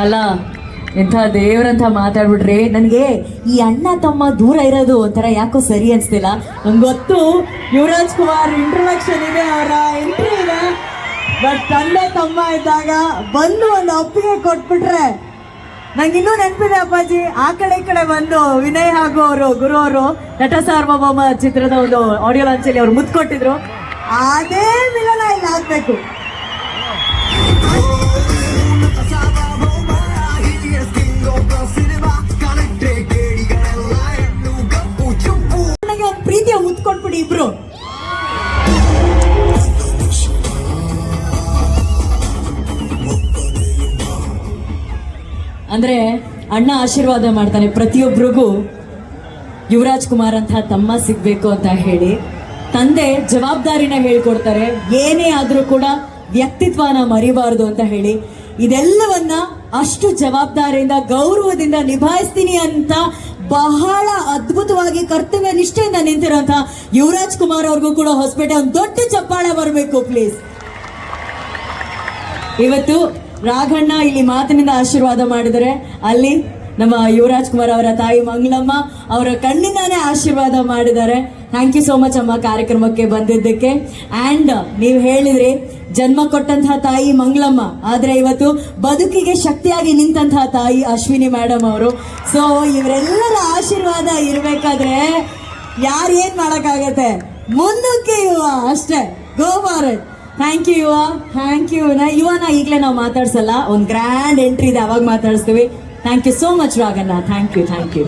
ಅಲ್ಲ, ಎಂಥ ದೇವ್ರಂತ ಮಾತಾಡ್ಬಿಟ್ರಿ ನನಗೆ ಈ ಅಣ್ಣ ತಮ್ಮ ದೂರ ಇರೋದು ಒಂಥರ ಯಾಕೋ ಸರಿ ಅನ್ಸ್ತಿಲ್ಲ. ನಂಗೆ ಗೊತ್ತು ಯುವರಾಜ್ ಕುಮಾರ್ ಇಂಟ್ರೊಡಕ್ಷನ್ ಇದೆ, ಅವರ ಎಂಟ್ರಿ ಇದೆ. ಬಟ್ ತಂದೆ ತಮ್ಮ ಇದ್ದಾಗ ಬಂದು ಒಂದು ಒಪ್ಪಿಗೆ ಕೊಟ್ಬಿಟ್ರೆ ನಂಗೆ ಇನ್ನೂ ನೆನಪಿದೆ ಅಪ್ಪಾಜಿ. ಆ ಕಡೆ ಕಡೆ ಬಂದು ವಿನಯ್ ಹಾಗೂ ಅವರು, ಗುರು ಅವರು, ನಟ ಸಾರ್ವಭೌಮ ಚಿತ್ರದ ಒಂದು ಆಡಿಯೋ ಲಾಂಚಲ್ಲಿ ಅವ್ರು ಮುತ್ಕೊಟ್ಟಿದ್ರು. ಅದೇ ಮಿಲನ ಇಲ್ಲಿ ಆಗ್ಬೇಕು. ಇಬ್ರು ಅಂದ್ರೆ ಅಣ್ಣ ಆಶೀರ್ವಾದ ಮಾಡ್ತಾನೆ ಪ್ರತಿಯೊಬ್ಬರಿಗೂ ಯುವರಾಜ್ ಕುಮಾರ್ ಅಂತ ತಮ್ಮ ಸಿಗ್ಬೇಕು ಅಂತ ಹೇಳಿ. ತಂದೆ ಜವಾಬ್ದಾರಿನ ಹೇಳ್ಕೊಡ್ತಾರೆ. ಏನೇ ಆದರೂ ಕೂಡ ವ್ಯಕ್ತಿತ್ವನ ಮರಿಬಾರದು ಅಂತ ಹೇಳಿ. ಇದೆಲ್ಲವನ್ನ ಅಷ್ಟು ಜವಾಬ್ದಾರಿಯಿಂದ, ಗೌರವದಿಂದ ನಿಭಾಯಿಸ್ತೀನಿ ಅಂತ ಬಹಳ ಅದ್ಭುತವಾಗಿ ಕರ್ತವ್ಯ ನಿಷ್ಠೆಯಿಂದ ನಿಂತಿರೋಂಥ ಯುವರಾಜ್ ಕುಮಾರ್ ಅವ್ರಿಗೂ ಕೂಡ ಹೊಸಪೇಟೆ ಒಂದು ದೊಡ್ಡ ಚಪ್ಪಾಳೆ ಬರಬೇಕು ಪ್ಲೀಸ್ ಇವತ್ತು ರಾಘಣ್ಣ ಇಲ್ಲಿ ಮಾತಿನಿಂದ ಆಶೀರ್ವಾದ ಮಾಡಿದರೆ, ಅಲ್ಲಿ ನಮ್ಮ ಯುವರಾಜ್ ಕುಮಾರ್ ಅವರ ತಾಯಿ ಮಂಗಳಮ್ಮ ಅವರ ಕಣ್ಣಿಂದಾನೇ ಆಶೀರ್ವಾದ ಮಾಡಿದ್ದಾರೆ. ಥ್ಯಾಂಕ್ ಯು ಸೋ ಮಚ್ ಅಮ್ಮ ಕಾರ್ಯಕ್ರಮಕ್ಕೆ ಬಂದಿದ್ದಕ್ಕೆ. ಆ್ಯಂಡ್ ನೀವು ಹೇಳಿದ್ರಿ, ಜನ್ಮ ಕೊಟ್ಟಂತಹ ತಾಯಿ ಮಂಗಳಮ್ಮ, ಆದರೆ ಇವತ್ತು ಬದುಕಿಗೆ ಶಕ್ತಿಯಾಗಿ ನಿಂತಹ ತಾಯಿ ಅಶ್ವಿನಿ ಮೇಡಮ್ ಅವರು. ಸೊ ಇವರೆಲ್ಲರ ಆಶೀರ್ವಾದ ಇರಬೇಕಾದ್ರೆ ಯಾರು ಏನ್ ಮಾಡೋಕ್ಕಾಗತ್ತೆ? ಮುಂದಕ್ಕೆ ಯುವ ಅಷ್ಟೇ. Go Bharat thank you Yuva thank you ನಾ ಯುವನ ಈಗಲೇ ನಾವು ಮಾತಾಡ್ಸಲ್ಲ. ಒಂದು ಗ್ರ್ಯಾಂಡ್ ಎಂಟ್ರಿ ಇದೆ, ಅವಾಗ ಮಾತಾಡಿಸ್ತೀವಿ. thank you so much Raganna thank you thank you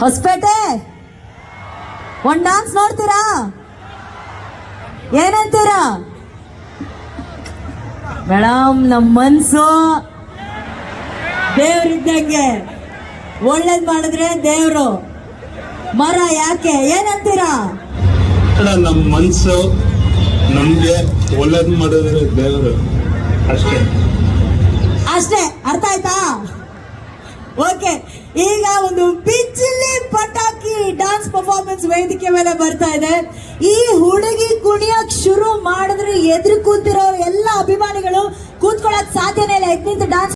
Hosapete ಒಂದ್ ಡಾನ್ಸ್ ನೋಡ್ತೀರಾ ಏನಂತೀರಾ ಮೇಡಮ್ ನಮ್ಮ ಮನ್ಸು ದೇವ್ರಿದ್ದಂಗೆ. ಒಳ್ಳೇದ್ ಮಾಡಿದ್ರೆ ದೇವ್ರು. ಮರ ಯಾಕೆ? ಏನಂತೀರಾ? ನಮ್ಮ ಮನ್ಸು ನಮ್ಗೆ ಒಳ್ಳೇದ್ ಮಾಡಿದ್ರೆ ದೇವರು. ಅಷ್ಟೇ. ಅಷ್ಟೇ. ಅರ್ಥ ಆಯ್ತಾ? ಓಕೆ. ಈಗ ಒಂದು ಬಿಜ್ಲಿ ಪಟಾಕಿ ಡಾನ್ಸ್ ಪರ್ಫಾರ್ಮೆನ್ಸ್ ವೇದಿಕೆ ಮೇಲೆ ಬರ್ತಾ ಇದೆ. ಈ ಹುಡುಗಿ ಕುಣಿಯಕ್ ಶುರು ಮಾಡಿದ್ರೆ ಎದುರು ಕೂತಿರೋ ಎಲ್ಲ ಅಭಿಮಾನಿಗಳು ಕೂತ್ಕೊಳ್ಳಕ್ ಸಾಧ್ಯನೇ ಇಲ್ಲ ಎದ್ ನಿಂತು ಡಾನ್ಸ್